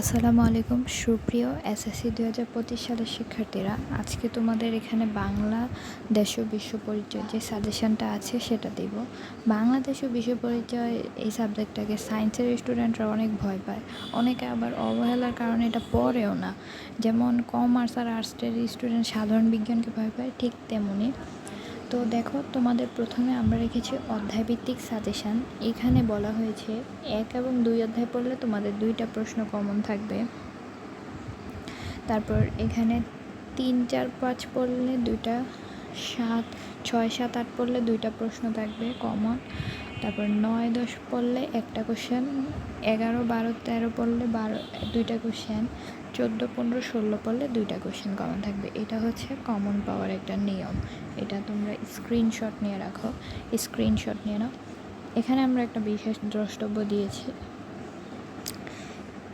আসসালামু আলাইকুম। সুপ্রিয় এসএসসি দু হাজার পঁচিশ সালের শিক্ষার্থীরা, আজকে তোমাদের এখানে বাংলা, দেশ ও বিশ্ব পরিচয় যে সাজেশনটা আছে সেটা দিব। বাংলাদেশ ও বিশ্ব পরিচয় এই সাবজেক্টটাকে সায়েন্সের স্টুডেন্টরা অনেক ভয় পায়। অনেকে আবার অবহেলার কারণে এটা পড়েও না। যেমন কমার্স আর আর্টসের স্টুডেন্ট সাধারণ বিজ্ঞানকে ভয় পায়, ঠিক তেমনই তো দেখো, তোমাদের প্রথমে আমরা রেখেছি অধ্যায়ভিত্তিক সাজেশান এখানে বলা হয়েছে, এক এবং দুই অধ্যায় পড়লে তোমাদের দুইটা প্রশ্ন কমন থাকবে। তারপর এখানে তিন, চার, পাঁচ পড়লে দুইটা, সাত, ছয়, সাত, আট পড়লে দুইটা প্রশ্ন থাকবে কমন তারপর নয়, দশ পড়লে একটা কোশ্চেন এগারো, বারো, তেরো পড়লে বারো, দুইটা কোশ্চেন চোদ্দ, পনেরো, ষোলো পড়লে দুইটা কোশ্চেন কমন থাকবে। এটা হচ্ছে কমন পাওয়ার একটা নিয়ম। এটা তোমরা স্ক্রিনশট নিয়ে রাখো। স্ক্রিনশট নিয়ে নাও। এখানে আমরা একটা বিশেষ দ্রষ্টব্য দিয়েছি।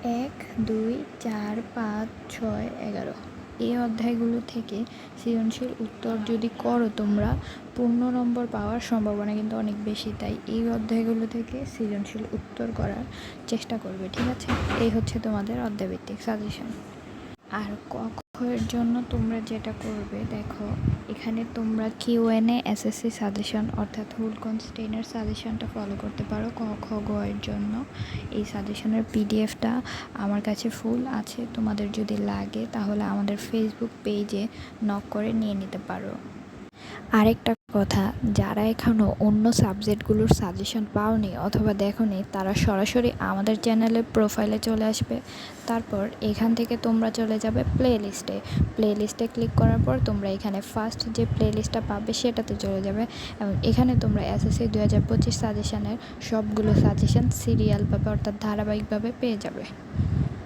এক, দুই, চার, পাঁচ, ছয়, এগারো। এই অধ্যায়গুলো থেকে সৃজনশীল উত্তর যদি করো তোমরা, পূর্ণ নম্বর পাওয়ার সম্ভাবনা কিন্তু অনেক বেশি, তাই এই অধ্যায়গুলো থেকে সৃজনশীল উত্তর করার চেষ্টা করবে, ঠিক আছে? এই হচ্ছে তোমাদের অধ্যায়ভিত্তিক সাজেশন আর কখের জন্য তোমরা যেটা করবে, দেখো, এখানে তোমরা কিউ কিউএনএ এসএসসি সাজেশন অর্থাৎ হুল স্টেনের সাজেশনটা ফলো করতে পারো ক খ, গ এর জন্য। এই সাজেশনের পিডিএফটা আমার কাছে ফুল আছে, তোমাদের যদি লাগে তাহলে আমাদের ফেসবুক পেজে নক করে নিয়ে নিতে পারো। আরেকটা কথা, যারা এখনও অন্য সাবজেক্টগুলোর সাজেশন পাওনি অথবা দেখোনি, তারা সরাসরি আমাদের চ্যানেলের প্রোফাইলে চলে আসবে। তারপর এখান থেকে তোমরা চলে যাবে প্লে লিস্টে প্লে লিস্টে ক্লিক করার পর তোমরা এখানে ফার্স্ট যে প্লে লিস্টটা পাবে সেটাতে চলে যাবে এবং এখানে তোমরা এসএসসি দু হাজার পঁচিশ সাজেশনের সবগুলো সাজেশন সিরিয়ালভাবে অর্থাৎ ধারাবাহিকভাবে পেয়ে যাবে।